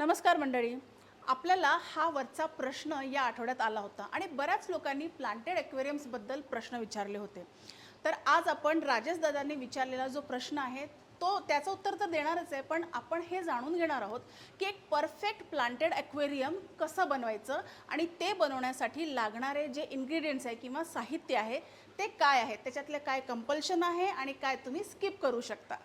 नमस्कार मंडळी. आपल्याला हा वरचा प्रश्न या आठवड्यात आला होता आणि बऱ्याच लोकांनी प्लांटेड ॲक्वेरियम्सबद्दल प्रश्न विचारले होते. तर आज आपण राजेश दादांनी विचारलेला जो प्रश्न आहे तो त्याचं उत्तर तर देणारच आहे पण आपण हे जाणून घेणार आहोत की एक परफेक्ट प्लांटेड ॲक्वेरियम कसं बनवायचं आणि ते बनवण्यासाठी लागणारे जे इन्ग्रेडियंट्स आहे किंवा साहित्य आहे ते काय आहे? त्याच्यातले काय कंपल्शन आहे आणि काय तुम्ही स्किप करू शकता?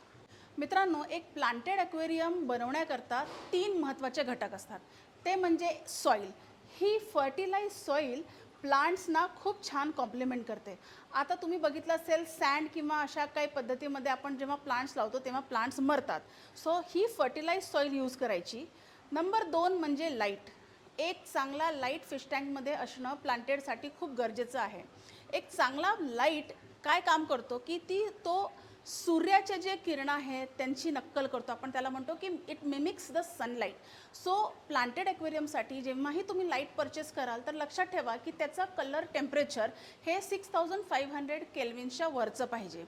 मित्रांनो एक प्लांटेड ॲक्वेरियम बनवण्याकरता तीन महत्त्वाचे घटक असतात. ते म्हणजे सॉईल ही फर्टिलाइज सॉईल प्लांट्सना खूप छान कॉम्प्लिमेंट करते. आता तुम्ही बघितलं असेल सँड किंवा अशा काही पद्धतीमध्ये आपण जेव्हा प्लांट्स लावतो तेव्हा प्लांट्स मरतात. सो ही फर्टिलाइज सॉईल यूज करायची. नंबर दोन म्हणजे लाइट एक चांगला लाइट फिश टँकमध्ये असणं प्लांटेडसाठी खूप गरजेचं आहे. एक चांगला लाइट काय काम करतो की ती तो सूर्याचे जे किरण आहेत त्यांची नक्कल करतो. आपण त्याला म्हणतो की it mimics the sunlight so planted ॲक्वेरियमसाठी जेव्हाही तुम्ही लाइट परचेस कराल तर लक्षात ठेवा की त्याचं कलर टेम्परेचर हे सिक्स थाउजंड फाईव्ह हंड्रेड केल्विनच्या वरचं पाहिजे.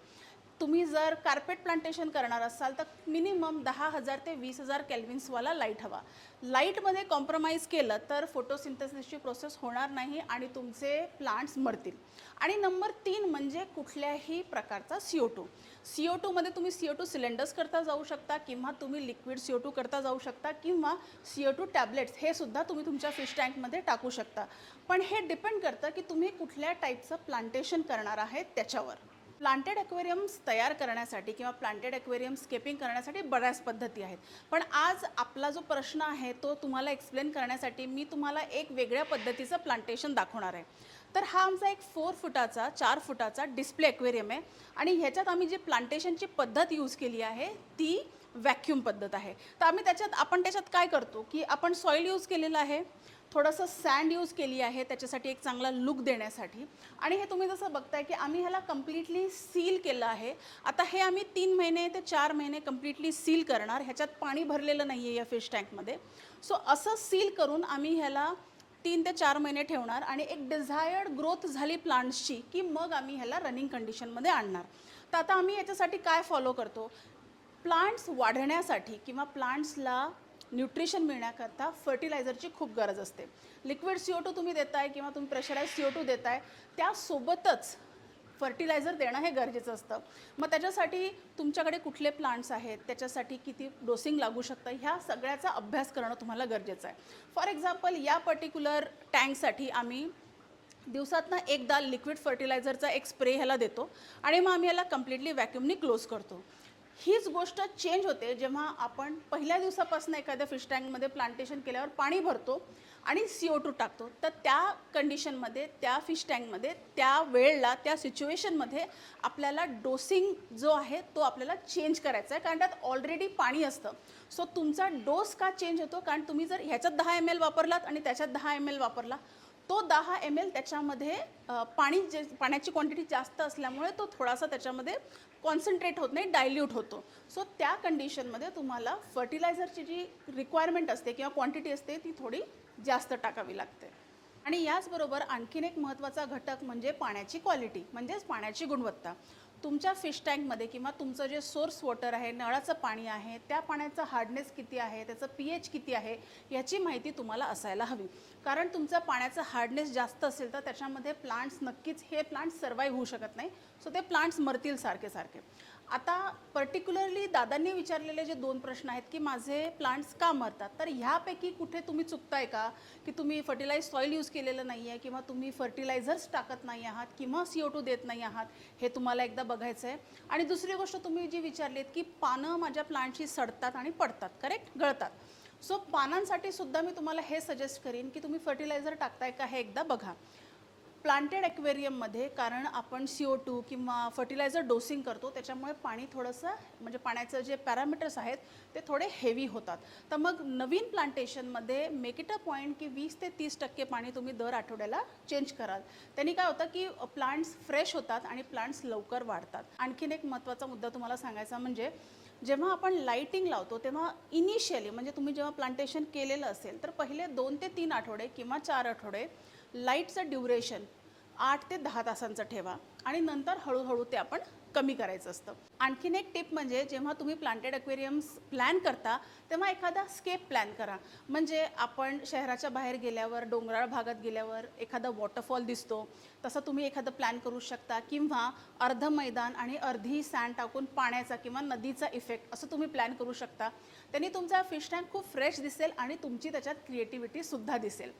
तुम्ही जर कार्पेट प्लांटेशन करणार असाल तर मिनिमम दहा हजार ते वीस हजार कॅल्विन्सवाला लाइट हवा. लाईटमध्ये कॉम्प्रोमाइज केलं तर फोटोसिंथेसिसची प्रोसेस होणार नाही आणि तुमचे प्लांट्स मरतील. आणि नंबर तीन म्हणजे कुठल्याही प्रकारचा C O two C O टूमध्ये तुम्ही सी ओ टू सिलेंडर्स करता जाऊ शकता किंवा तुम्ही लिक्विड सी ओ टू करता जाऊ शकता किंवा सी ओ टू टॅबलेट्स हे सुद्धा तुम्ही तुमच्या फिश टँकमध्ये टाकू शकता. पण हे डिपेंड करतं की तुम्ही कुठल्या टाईपचं प्लांटेशन करणार आहे त्याच्यावर. प्लांटेड ॲक्वेरियम्स तयार करण्यासाठी किंवा प्लांटेड ॲक्वेरियम स्केपिंग करण्यासाठी बऱ्याच पद्धती आहेत. पण आज आपला जो प्रश्न आहे तो तुम्हाला एक्सप्लेन करण्यासाठी मी तुम्हाला एक वेगळ्या पद्धतीचं प्लांटेशन दाखवणार आहे. तर हा आमचा एक फोर फुटाचा चार फुटाचा डिस्प्ले ॲक्वेरियम आहे. आणि ह्याच्यात आम्ही जी प्लांटेशनची पद्धत यूज केली आहे ती व्हॅक्यूम पद्धत आहे. तर आम्ही त्याच्यात आपण त्याच्यात काय करतो की आपण सॉईल यूज केलेलं आहे थोडंसं सँड यूज केली आहे त्याच्यासाठी एक चांगला लुक देण्यासाठी. आणि हे तुम्ही जसं बघताय की आम्ही ह्याला कम्प्लिटली सील केलं आहे. आता हे आम्ही तीन महिने ते चार महिने कम्प्लिटली सील करणार. ह्याच्यात पाणी भरलेलं नाही आहे या फिश टँकमध्ये सो असं सील करून आम्ही ह्याला तीन ते चार महिने ठेवणार आणि एक डिझायर्ड ग्रोथ झाली प्लांट्सची की मग आम्ही ह्याला रनिंग कंडिशनमध्ये आणणार. तर आता आम्ही याच्यासाठी काय फॉलो करतो? प्लांट्स वाढण्यासाठी किंवा प्लांट्सला न्यूट्रिशन मिळण्याकरता फर्टिलायझरची खूप गरज असते. लिक्विड सी ओ टू तुम्ही देताय किंवा तुम्ही प्रेशराईज सी ओ टू देताय त्यासोबतच फर्टिलायझर देणं हे गरजेचं असतं. मग त्याच्यासाठी तुमच्याकडे कुठले प्लांट्स आहेत? त्याच्यासाठी किती डोसिंग लागू शकतं? ह्या सगळ्याचा अभ्यास करणं तुम्हाला गरजेचं आहे. फॉर एक्झाम्पल या पर्टिक्युलर टँकसाठी आम्ही दिवसातनं एकदा लिक्विड फर्टिलायझरचा एक स्प्रे ह्याला देतो आणि मग आम्ही ह्याला कम्प्लिटली व्हॅक्युमनी क्लोज करतो. हीच गोष्ट चेंज होते जेव्हा आपण पहिल्या दिवसापासून एखाद्या फिश टँकमध्ये प्लांटेशन केल्यावर पाणी भरतो आणि सी ओ टू टाकतो. तर त्या कंडिशनमध्ये त्या फिश टँकमध्ये त्या वेळेला त्या सिच्युएशनमध्ये आपल्याला डोसिंग जो आहे तो आपल्याला चेंज करायचा आहे. कारण त्यात ऑलरेडी पाणी असतं. सो तुमचा डोस का चेंज होतो? कारण तुम्ही जर ह्याच्यात दहा एम एल वापरलात आणि त्याच्यात दहा एम एल वापरला तो दहा एम एल त्याच्यामध्ये पाणी जे पाण्याची क्वांटिटी जास्त असल्यामुळे तो थोडासा त्याच्यामध्ये कॉन्सन्ट्रेट होत नाही डायल्यूट होतो. सो त्या कंडिशनमध्ये तुम्हाला फर्टिलायझरची जी रिक्वायरमेंट असते किंवा क्वांटिटी असते ती थोडी जास्त टाकावी लागते. आणि याचबरोबर आणखीन एक महत्त्वाचा घटक म्हणजे पाण्याची क्वालिटी म्हणजेच पाण्याची गुणवत्ता. तुमच्या फिश टँकमध्ये किंवा तुमचं जे सोर्स वॉटर आहे नळाचं पाणी आहे त्या पाण्याचं हार्डनेस किती आहे त्याचं पी एच किती आहे याची माहिती तुम्हाला असायला हवी. कारण तुमचं पाण्याचं हार्डनेस जास्त असेल तर त्याच्यामध्ये प्लांट्स नक्कीच हे प्लांट्स सर्वाईव्ह होऊ शकत नाही. सो ते प्लांट्स मरतील सारखे सारखे. आता पर्टिक्युलरली दादांनी विचारलेले जे दोन प्रश्न आहेत की माझे प्लांट्स का मरतात? तर ह्यापैकी कुठे तुम्ही चुकताय का? की तुम्ही फर्टिलाइज सॉईल यूज केलेलं नाही आहे किंवा तुम्ही फर्टिलायझर्स टाकत नाही आहात किंवा सी ओ टू देत नाही आहात हे तुम्हाला एकदा बघायचं आहे आणि दुसरी गोष्ट तुम्ही जी विचारलीत की पानं माझ्या प्लांटशी सडतात आणि पडतात करेक्ट गळतात. सो पानांसाठी सुद्धा मी तुम्हाला हे सजेस्ट करीन की तुम्ही फर्टिलायझर टाकताय का हे एकदा बघा. प्लांटेड ॲक्वेरियममध्ये कारण आपण सी ओ टू किंवा फर्टिलायझर डोसिंग करतो त्याच्यामुळे पाणी थोडंसं म्हणजे पाण्याचं जे पॅरामीटर्स आहेत ते थोडे हेवी होतात. तर मग नवीन प्लांटेशनमध्ये मेक इट अ पॉईंट की वीस ते तीस टक्के पाणी तुम्ही दर आठवड्याला चेंज कराल. त्यांनी काय होतं की प्लांट्स फ्रेश होतात आणि प्लांट्स लवकर वाढतात. आणखीन एक महत्त्वाचा मुद्दा तुम्हाला सांगायचा म्हणजे जेव्हा आपण लाईटिंग लावतो तेव्हा इनिशियली म्हणजे तुम्ही जेव्हा प्लांटेशन केलेलं असेल तर पहिले दोन ते तीन आठवडे किंवा चार आठवडे लाईटचं ड्युरेशन आठ ते दहा तासांचं ठेवा आणि नंतर हळूहळू ते आपण कमी करायचं असतं. आणखीन एक टिप म्हणजे जेव्हा तुम्ही प्लांटेड अक्वेरियम्स प्लॅन करता तेव्हा एखादा स्केप प्लॅन करा. म्हणजे आपण शहराच्या बाहेर गेल्यावर डोंगराळ भागात गेल्यावर एखादा वॉटरफॉल दिसतो. तसं तुम्ही एखादं प्लॅन करू शकता किंवा अर्ध मैदान आणि अर्धी सँड टाकून पाण्याचा किंवा नदीचा इफेक्ट असं तुम्ही प्लॅन करू शकता. त्यांनी तुमचा फिश टँक खूप फ्रेश दिसेल आणि तुमची त्याच्यात क्रिएटिव्हिटीसुद्धा दिसेल.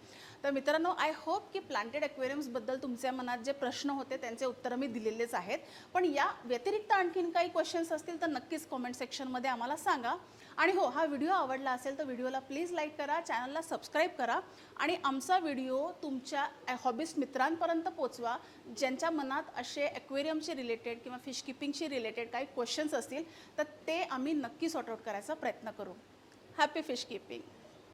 तर मित्रांनो आय होप की प्लांटेड अक्वेरियम्सबद्दल तुमच्या मनात जे प्रश्न होते त्यांचे उत्तरं मी दिलेलेच आहेत. पण या व्यतिरिक्त आणखीन काही क्वेश्चन्स असतील तर नक्कीच कॉमेंट सेक्शनमध्ये आम्हाला सांगा. आणि हो हा व्हिडिओ आवडला असेल तर व्हिडिओला प्लीज लाईक करा चॅनलला सबस्क्राईब करा. आणि आमचा व्हिडिओ तुमच्या हॉबीस्ट मित्रांपर्यंत पोचवा ज्यांच्या मनात असे ॲक्वेरियमशी रिलेटेड किंवा फिश किपिंगशी रिलेटेड काही क्वेश्चन्स असतील तर ते आम्ही नक्की सॉर्ट आउट करायचा प्रयत्न करू. Happy fish keeping